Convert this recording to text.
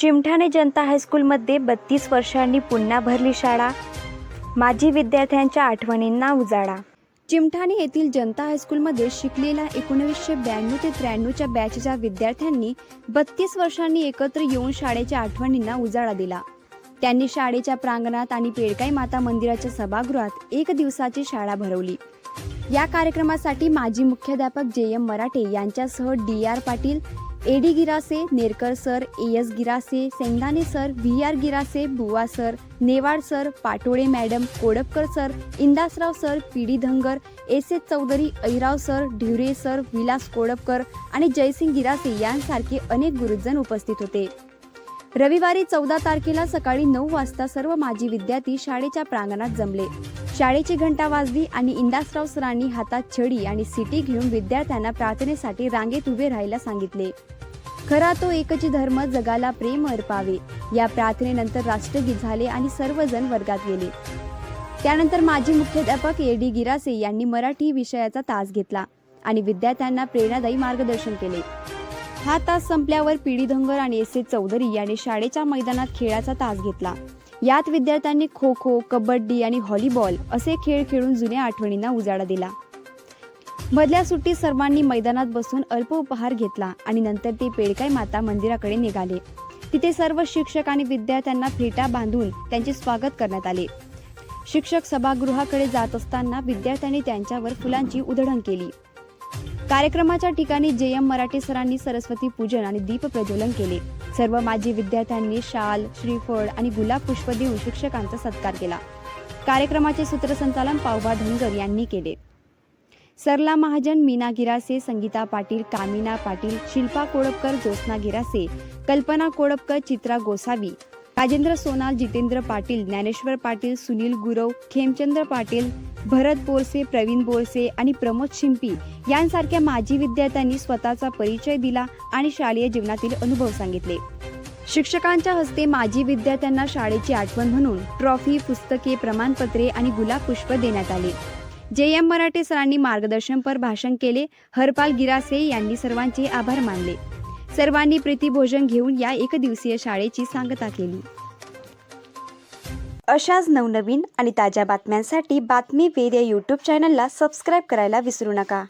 चिमठाणे जनता हायस्कूलमध्ये बत्तीस वर्षांनी पुन्हा भरली शाळा. माजी विद्यार्थ्यांच्या आठवणींना उजाळा. चिमठाणे येथील जनता हायस्कूलमध्ये शिकलेल्या एकोणीसशे ब्याण्णव ते त्र्याण्णवच्या बॅचच्या विद्यार्थ्यांनी बत्तीस वर्षांनी एकत्र येऊन शाळेच्या आठवणींना उजाळा दिला. त्यांनी शाळेच्या प्रांगणात आणि पेडकाई माता मंदिराच्या सभागृहात एक दिवसाची शाळा भरवली. या कार्यक्रमासाठी माजी मुख्याध्यापक जे एम मराठे यांच्यासह D R Patil A D Girase Nerkar sir A S Girase Sengdane sir V R Girase Buwa sir Newad sir Patole madam Kodapkar sir Indasrao sir P D Dhangar S S Chaudhari Airao sir Dhivare sir Vilas Kodapkar आणि जयसिंग गिरासे यांसारखे अनेक गुरुजन उपस्थित होते. रविवारी चौदा तारखेला सकाळी नऊ वाजता सर्व माजी विद्यार्थी शाळेच्या प्रांगणात जमले. शाळेची घंटा वाजली आणि इंदासराव सरांनी हातात छडी आणि सिटी घेऊन विद्यार्थ्यांना प्रार्थनेसाठी रांगेत उभे राहायला सांगितले. खरा तो एकच धर्म जगाला प्रेम अर्पावे. या प्रार्थनेनंतर राष्ट्रगीत झाले आणि सर्वजण वर्गात गेले. त्यानंतर माजी मुख्याध्यापक ए डी गिरासे यांनी मराठी विषयाचा तास घेतला आणि विद्यार्थ्यांना प्रेरणादायी मार्गदर्शन केले. हा तास संपल्यावर पीडी धंगर आणि एस ए चौधरी यांनी शाळेच्या मैदानात खेळाचा तास घेतला. यात विद्यार्थ्यांनी खो खो कबड्डी आणि व्हॉलीबॉल असे खेळ खेळून जुन्या आठवणींना उजाळा दिला. मधल्या सुट्टीत सर्वांनी मैदानात बसून अल्प उपहार घेतला आणि नंतर ते पेडकाई माता मंदिराकडे निघाले. तिथे सर्व शिक्षक आणि विद्यार्थ्यांना फेटा बांधून त्यांचे स्वागत करण्यात आले. शिक्षक सभागृहाकडे जात असताना विद्यार्थ्यांनी त्यांच्यावर फुलांची उधळण केली. कार्यक्रमाच्या ठिकाणी जे एम मराठे सरांनी सरस्वती पूजन आणि दीप प्रज्वलन केले. सर्व माजी विद्यार्थ्यांनी शाल श्रीफळ आणि गुलाब पुष्प देऊन शिक्षकांचा सत्कार केला. कार्यक्रमाचे सूत्रसंचालन पावभा धनगर यांनी केले. सरला महाजन मीना गिरासे संगीता पाटील कामिना पाटील शिल्पा कोडपकर ज्योत्ना गिरासे कल्पना कोडपकर चित्रा गोसावी राजेंद्र सोनाल जितेंद्र पाटील ज्ञानेश्वर पाटील सुनील गुरव खेमचंद्र पाटील भरत बोरसे प्रवीण बोरसे आणि प्रमोद शिंपी यांसारख्या माजी विद्यार्थ्यांनी स्वतःचा परिचय दिला आणि शालेय जीवनातील अनुभव सांगितले. शिक्षकांच्या हस्ते माजी विद्यार्थ्यांना शाळेची आठवण म्हणून ट्रॉफी पुस्तके प्रमाणपत्रे आणि गुलाब पुष्प देण्यात आले. जे एम मराठे सरांनी मार्गदर्शनपर भाषण केले हरपाल गिरासे यांनी सर्वांचे आभार मानले. सर्वांनी प्रीतीभोजन घेऊन या एकदिवसीय शाळेची सांगता केली. अशाच नवनवीन आणि ताज्या बातम्यांसाठी बातमी वेद या यूट्यूब चॅनलला सबस्क्राईब करायला विसरू नका.